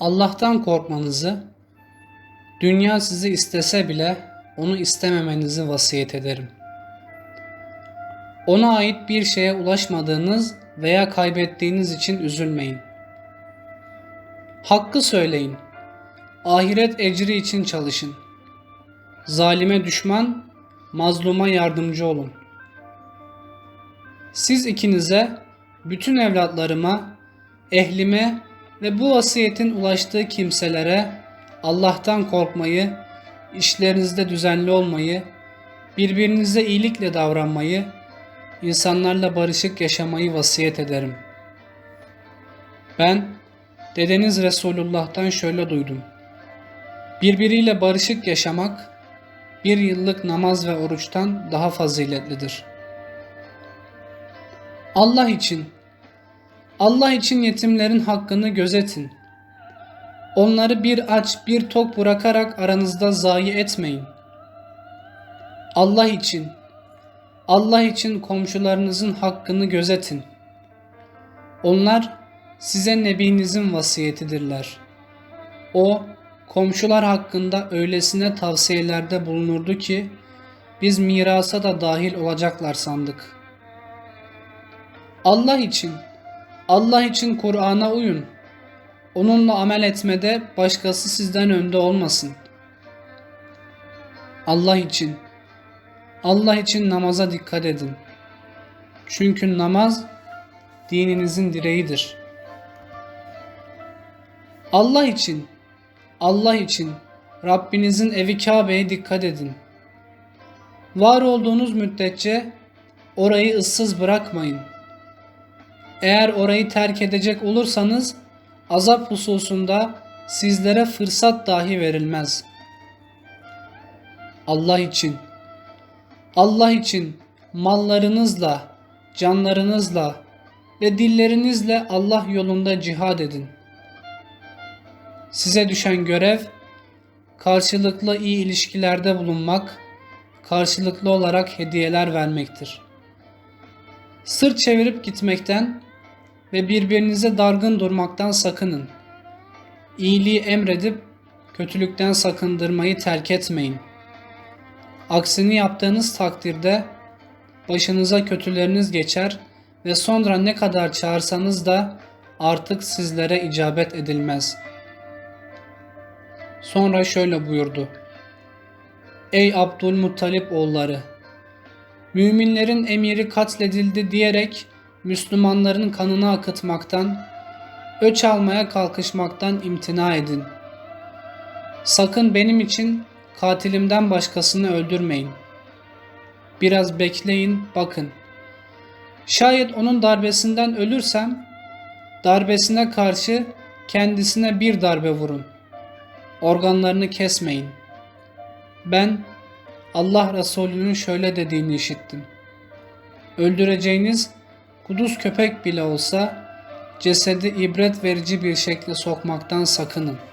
Allah'tan korkmanızı, dünya sizi istese bile onu istememenizi vasiyet ederim. Ona ait bir şeye ulaşmadığınız veya kaybettiğiniz için üzülmeyin. Hakkı söyleyin. Ahiret ecri için çalışın. Zalime düşman, mazluma yardımcı olun. Siz ikinize, bütün evlatlarıma, ehlime ve bu vasiyetin ulaştığı kimselere Allah'tan korkmayı, işlerinizde düzenli olmayı, birbirinize iyilikle davranmayı, insanlarla barışık yaşamayı vasiyet ederim. Ben dedeniz Resulullah'tan şöyle duydum. Birbiriyle barışık yaşamak bir yıllık namaz ve oruçtan daha faziletlidir. Allah için Allah için yetimlerin hakkını gözetin. Onları bir aç bir tok bırakarak aranızda zayi etmeyin. Allah için Allah için komşularınızın hakkını gözetin. Onlar size nebinizin vasiyetidirler. O komşular hakkında öylesine tavsiyelerde bulunurdu ki biz mirasa da dahil olacaklar sandık. Allah için Allah için Kur'an'a uyun. Onunla amel etmede başkası sizden önde olmasın. Allah için Allah için namaza dikkat edin. Çünkü namaz dininizin direğidir. Allah için Allah için Rabbinizin evi Kabe'ye dikkat edin. Var olduğunuz müddetçe orayı ıssız bırakmayın. Eğer orayı terk edecek olursanız azap hususunda sizlere fırsat dahi verilmez. Allah için Allah için mallarınızla, canlarınızla ve dillerinizle Allah yolunda cihad edin. Size düşen görev karşılıklı iyi ilişkilerde bulunmak, karşılıklı olarak hediyeler vermektir. Sırt çevirip gitmekten ve birbirinize dargın durmaktan sakının. İyiliği emredip kötülükten sakındırmayı terk etmeyin. Aksini yaptığınız takdirde başınıza kötüleriniz geçer ve sonra ne kadar çağırsanız da artık sizlere icabet edilmez. Sonra şöyle buyurdu. Ey Abdülmuttalip oğulları! Müminlerin emiri katledildi diyerek Müslümanların kanını akıtmaktan, öç almaya kalkışmaktan imtina edin. Sakın benim için katilimden başkasını öldürmeyin. Biraz bekleyin, bakın. Şayet onun darbesinden ölürsem, darbesine karşı kendisine bir darbe vurun. Organlarını kesmeyin. Ben Allah Resulü'nün şöyle dediğini işittim. Öldüreceğiniz kuduz köpek bile olsa cesedi ibret verici bir şekilde sokmaktan sakının.''